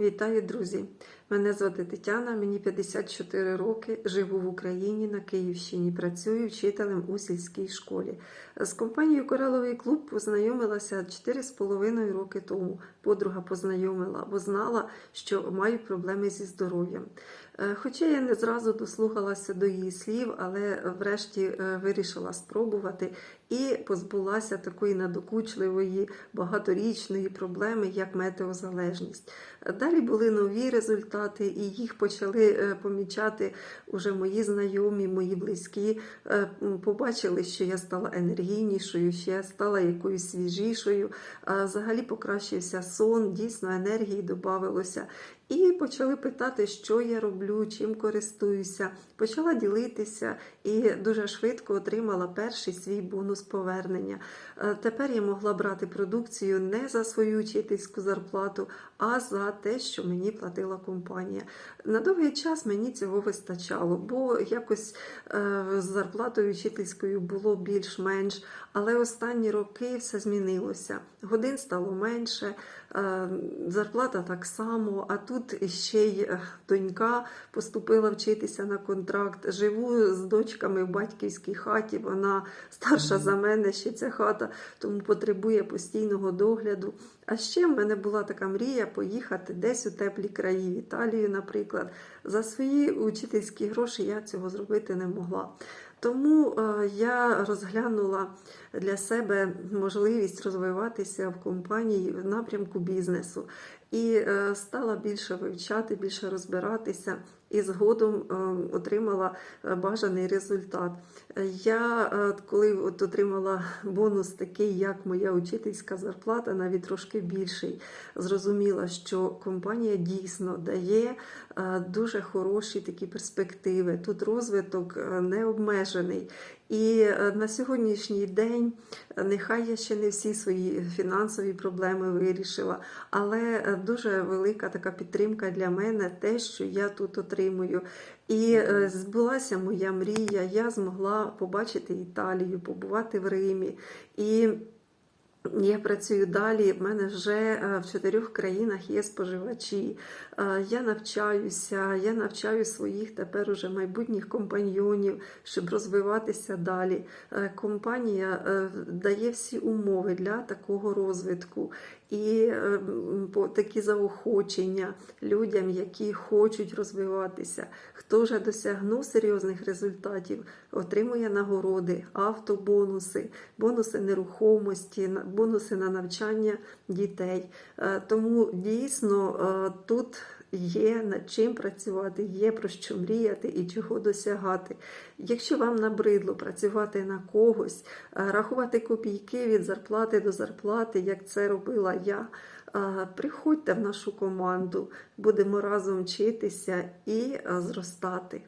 Вітаю, друзі! Мене звати Тетяна, мені 54 роки. Живу в Україні на Київщині. Працюю вчителем у сільській школі. З компанією Кораловий клуб познайомилася 4,5 роки тому. Подруга познайомила, бо знала, що маю проблеми зі здоров'ям. Е, Хоча я не зразу дослухалася до її слів, але врешті е, вирішила спробувати і позбулася такої надокучливої багаторічної проблеми, як метеозалежність. Далі були нові результати, і їх почали е, помічати уже мої знайомі, мої близькі. Е, Побачили, що я стала енергійнішою, що я стала якоюсь свіжішою. Взагалі покращився сон, дійсно енергії додавалося. І почали питати, що я роблю, чим користуюся. Почала ділитися і дуже швидко отримала перший свій бонус повернення. Е, Тепер я могла брати продукцію не за свою вчительську зарплату, а за те, що мені платила компанія. На довгий час мені цього вистачало, бо якось е, з зарплатою вчительською було більш-менш. Але останні роки все змінилося. Годин стало менше, е, зарплата так само. А тут ще й е, донька поступила вчитися на контракт. Живу з дочками в батьківській хаті. Вона старша за мене, ще ця хата, тому потребує постійного догляду. А ще в мене була така мрія поїхати десь у теплі краї, в Італію, наприклад. За свої учительські гроші я цього зробити не могла. Тому е, я розглянула для себе можливість розвиватися в компанії в напрямку бізнесу і е, стала більше вивчати, більше розбиратися, і згодом е, отримала е, бажаний результат. Я коли от отримала бонус такий, як моя учительська зарплата, навіть трошки більший, зрозуміла, що компанія дійсно дає дуже хороші такі перспективи. Тут розвиток не обмежений. І на сьогоднішній день нехай я ще не всі свої фінансові проблеми вирішила, але дуже велика така підтримка для мене, те, що я тут отримую. І е, збулася моя мрія. Я змогла побачити Італію, побувати в Римі. І я працюю далі. В мене вже е, в чотирьох країнах є споживачі. Е, Я навчаюся, я навчаю своїх тепер уже майбутніх компаньйонів, щоб розвиватися далі. Компанія дає всі умови для такого розвитку і е, по- такі заохочення людям, які хочуть розвиватися. Хто вже досягнув серйозних результатів, отримує нагороди, автобонуси, бонуси нерухомості, бонуси на навчання дітей. Е, Тому дійсно е, тут є над чим працювати, є про що мріяти і чого досягати. Якщо вам набридло працювати на когось, е, рахувати копійки від зарплати до зарплати, як це робила я. е, Приходьте в нашу команду, будемо разом вчитися і е, зростати.